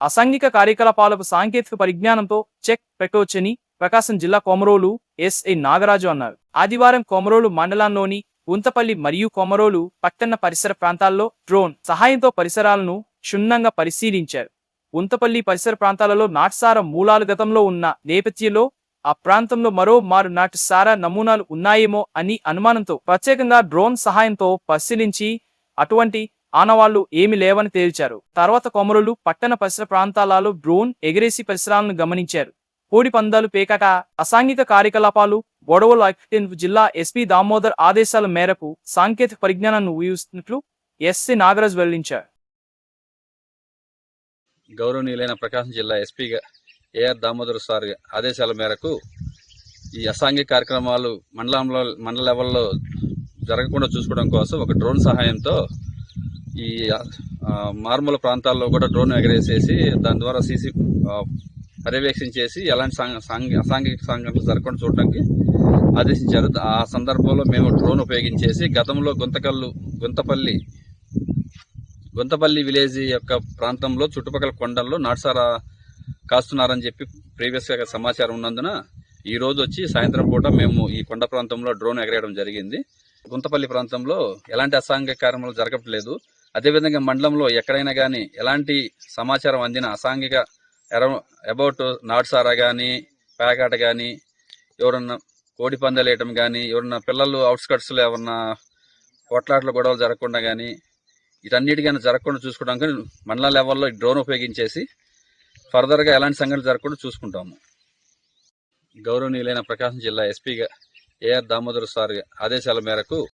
అసాంఘిక కార్యకలాపాలకు సాంకేతిక పరిజ్ఞానంతో చెక్ పెట్టవచ్చని ప్రకాశం జిల్లా కొమరోలు ఎస్ఐ నాగరాజు అన్నారు. ఆదివారం కొమరోలు మండలంలోని గుంతపల్లి మరియు కొమరోలు పట్టణ పరిసర ప్రాంతాల్లో డ్రోన్ సహాయంతో పరిసరాలను క్షుణ్ణంగా పరిశీలించారు. గుంతపల్లి పరిసర ప్రాంతాలలో నాటుసార మూలాలు గతంలో ఉన్న నేపథ్యంలో ఆ ప్రాంతంలో మరో మారు నాటు సారా నమూనాలు ఉన్నాయేమో అని అనుమానంతో ప్రత్యేకంగా డ్రోన్ సహాయంతో పరిశీలించి అటువంటి ఆనవాళ్ళు ఏమి లేవని తేల్చారు. తర్వాత కొమరులు పట్టణ పరిసర ప్రాంతాలలో డ్రోన్ ఎగిరేసి పరిసరాలను గమనించారు. కోడి పందాలు పేకాట అసాంఘిక కార్యకలాపాలు గొడవలు జిల్లా ఎస్పీ దామోదర్ ఆదేశాల మేరకు సాంకేతిక పరిజ్ఞానాన్ని ఉపయోగిస్తున్నట్లు ఎస్సీ నాగరాజు వెల్లడించారు. గౌరవనీయులైన ప్రకాశం జిల్లా ఎస్పీగా ఏఆర్ దామోదర్ సార్ ఆదేశాల మేరకు ఈ అసాంఘిక కార్యక్రమాలు మండలంలో మండల లెవెల్లో జరగకుండా చూసుకోవడం కోసం ఒక డ్రోన్ సహాయంతో ఈ మారుమూల ప్రాంతాల్లో కూడా డ్రోన్ ఎగరేసేసి దాని ద్వారా సీసీ పర్యవేక్షించేసి ఎలాంటి సాంఘ- అసాంఘిక సంఘటనలు జరగకుండా చూడడానికి ఆదేశించారు. ఆ సందర్భంలో మేము డ్రోన్ ఉపయోగించేసి గతంలో గుంతకల్లు గుంతపల్లి గుంతపల్లి విలేజ్ యొక్క ప్రాంతంలో చుట్టుపక్కల కొండల్లో నాటుసారా కాస్తున్నారని చెప్పి ప్రీవియస్గా సమాచారం ఉన్నందున ఈ రోజు వచ్చి సాయంత్రం పూట మేము ఈ కొండ ప్రాంతంలో డ్రోన్ ఎగరేయడం జరిగింది. గుంతపల్లి ప్రాంతంలో ఎలాంటి అసాంఘిక కార్యక్రమాలు జరగట్లేదు. అదేవిధంగా మండలంలో ఎక్కడైనా కానీ ఎలాంటి సమాచారం అందిన అసాంఘిక అబౌట్ నాట్సారా కానీ పేకాట కానీ ఎవరన్నా కోడి పందాలు వేయటం కానీ ఎవరన్నా పిల్లలు అవుట్స్కట్స్లో ఎవరన్నా కొట్లాటలు గొడవలు జరగకుండా కానీ వీటన్నిటికైనా జరగకుండా చూసుకోవడానికి మండల లెవెల్లో డ్రోన్ ఉపయోగించేసి ఫర్దర్గా ఎలాంటి సంఘటనలు జరగకుండా చూసుకుంటాము. గౌరవనీయులైన ప్రకాశం జిల్లా ఎస్పీగా ఏఆర్ దామోదర్ సార్ ఆదేశాల మేరకు